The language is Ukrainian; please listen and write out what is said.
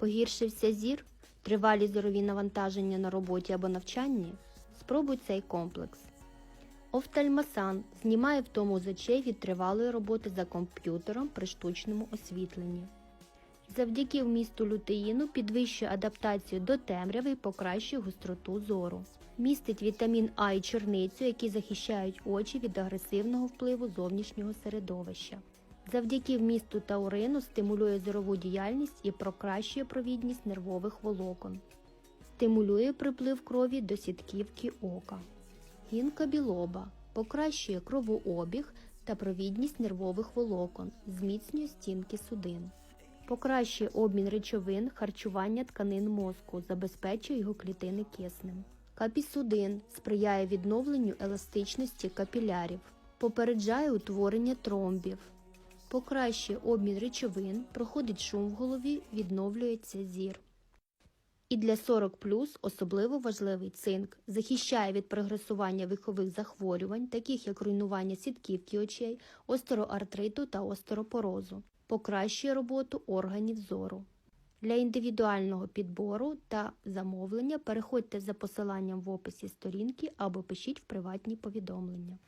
Погіршився зір, тривалі зорові навантаження на роботі або навчанні? Спробуй цей комплекс. Офтальмасан знімає втому з очей від тривалої роботи за комп'ютером при штучному освітленні. Завдяки вмісту лютеїну підвищує адаптацію до темряви і покращує гостроту зору. Містить вітамін А і чорницю, які захищають очі від агресивного впливу зовнішнього середовища. Завдяки вмісту таурину стимулює зорову діяльність і покращує провідність нервових волокон. Стимулює приплив крові до сітківки ока. Гінка білоба покращує кровообіг та провідність нервових волокон, зміцнює стінки судин. Покращує обмін речовин, харчування тканин мозку, забезпечує його клітини киснем. Капісудин сприяє відновленню еластичності капілярів, попереджає утворення тромбів, покращує обмін речовин, проходить шум в голові, відновлюється зір. І для 40 особливо важливий цинк захищає від прогресування вікових захворювань, таких як руйнування сітківки очей, остероартриту та остеропорозу, покращує роботу органів зору. Для індивідуального підбору та замовлення переходьте за посиланням в описі сторінки або пишіть в приватні повідомлення.